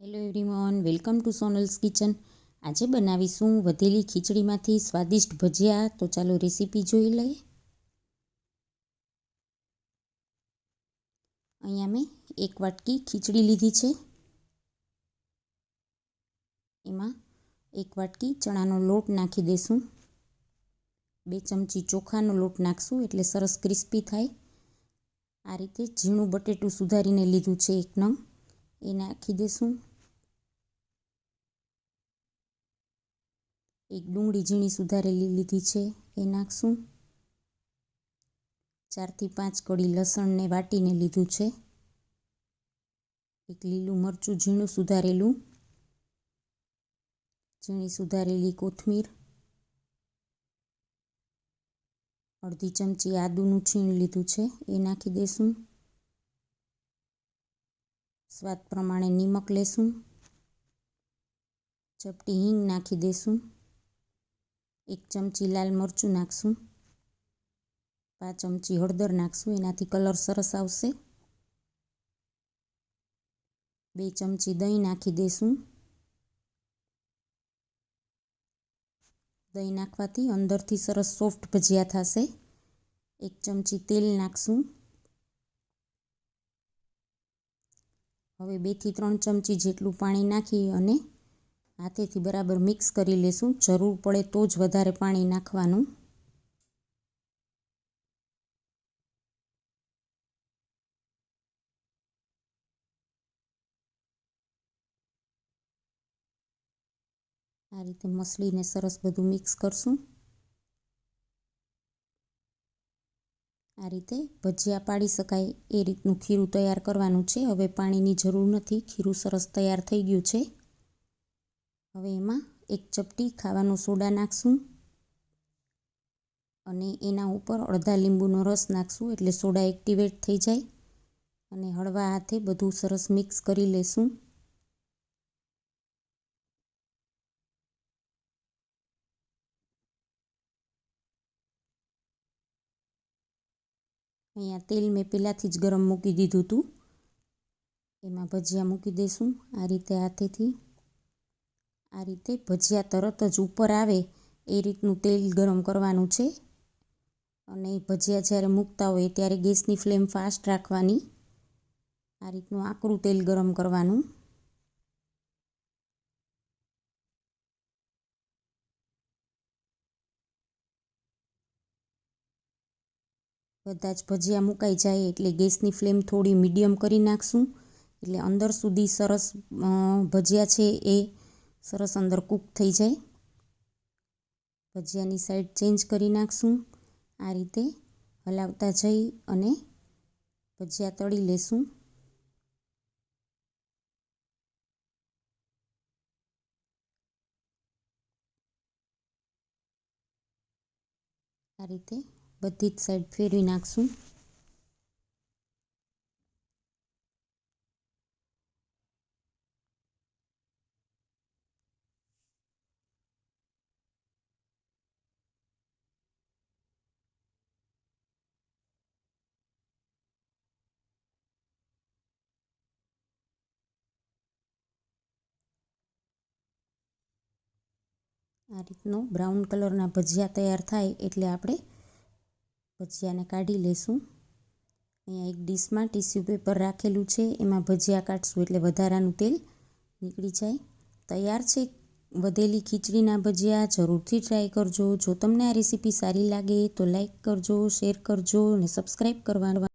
Hello everyone welcome to Sonal's kitchen આજે બનાવીશું વધેલી ખીચડીમાંથી સ્વાદિષ્ટ ભજીયા. તો ચાલો રેસીપી જોઈ લઈએ. અહીંયા મેં એક વાટકી ખીચડી લીધી છે. એમાં એક વાટકી ચણાનો લોટ નાખી દઈશું બે ચમચી ચોખાનો લોટ નાખશું એટલે સરસ ક્રિસ્પી થાય. આ રીતે ઝીણું બટેટું સુધારીને લીધું છે એક નંગ. એ નાખી દઈશું એક ડુંગળી ઝીણી સુધારેલી લીધી છે, એ નાખશું. ચારથી પાંચ કળી લસણને વાટીને લીધું છે. એક લીલું મરચું ઝીણું સુધારેલું. ઝીણી સુધારેલી કોથમીર. અડધી ચમચી આદુનું છીણ લીધું છે, એ નાખી દઈશું સ્વાદ પ્રમાણે નિમક લેશું. ચપટી હિંગ નાખી દઈશું એક ચમચી લાલ મરચું નાખશું, પાંચ ચમચી હળદર નાખશું, એનાથી કલર સરસ આવશે. બે ચમચી દહીં નાખી દઈશું દહીં નાખવાથી અંદરથી સરસ સોફ્ટ ભજીયા થશે. એક ચમચી તેલ નાખશું. હવે બેથી ત્રણ ચમચી જેટલું પાણી નાખી અને હાથેથી બરાબર મિક્સ કરી લેશું. જરૂર પડે તો જ વધારે પાણી નાખવાનું. આ રીતે મસળીને સરસ બધું મિક્સ કરશું. આ રીતે ભજીયા પાડી શકાય એ રીતનું ખીરું તૈયાર કરવાનું છે. હવે પાણીની જરૂર નથી. ખીરું સરસ તૈયાર થઈ ગયું છે. હવે એમાં એક ચપટી ખાવાનો સોડા નાખશું અને એના ઉપર અડધા લીંબુનો રસ નાખશું એટલે સોડા એક્ટિવેટ થઈ જાય અને હળવા હાથે બધું સરસ મિક્સ કરી લેશું. અહીંયા તેલ મેં પહેલાંથી જ ગરમ મૂકી દીધું હતું. એમાં ભજીયા મૂકી દઈશું આ રીતે હાથેથી. આ રીતે ભજીયા તરત જ ઉપર આવે એ રીતનું તેલ ગરમ કરવાનું છે. અને ભજીયા જ્યારે મૂકતા હોય ત્યારે ગેસની ફ્લેમ ફાસ્ટ રાખવાની. આ રીતનું આકરું તેલ ગરમ કરવાનું. બધા જ ભજીયા મુકાઈ જાય એટલે ગેસની ફ્લેમ થોડી મીડિયમ કરી નાખશું. એટલે અંદર સુધી સરસ ભજીયા છે એ સરસ અંદર કૂક થઈ જાય. ભજીયાની સાઈડ ચેન્જ કરી નાખશું. આ રીતે હલાવતા જઈ અને ભજીયા તળી લેશું. આ રીતે બધી જ સાઈડ ફેરવી નાખશું. આ રીતનો બ્રાઉન કલરના ભજીયા તૈયાર થાય એટલે આપણે ભજીયાને કાઢી લેશું. અહીંયા એક ડીશમાં ટીસ્યુ પેપર રાખેલું છે. એમાં ભજીયા કાઢશું એટલે વધારાનું તેલ નીકળી જાય. તૈયાર છે વધેલી ખીચડીના ભજીયા. જરૂરથી ટ્રાય કરજો. જો તમને આ રેસીપી સારી લાગે તો લાઈક કરજો શેર કરજો અને સબસ્ક્રાઈબ કરવાનું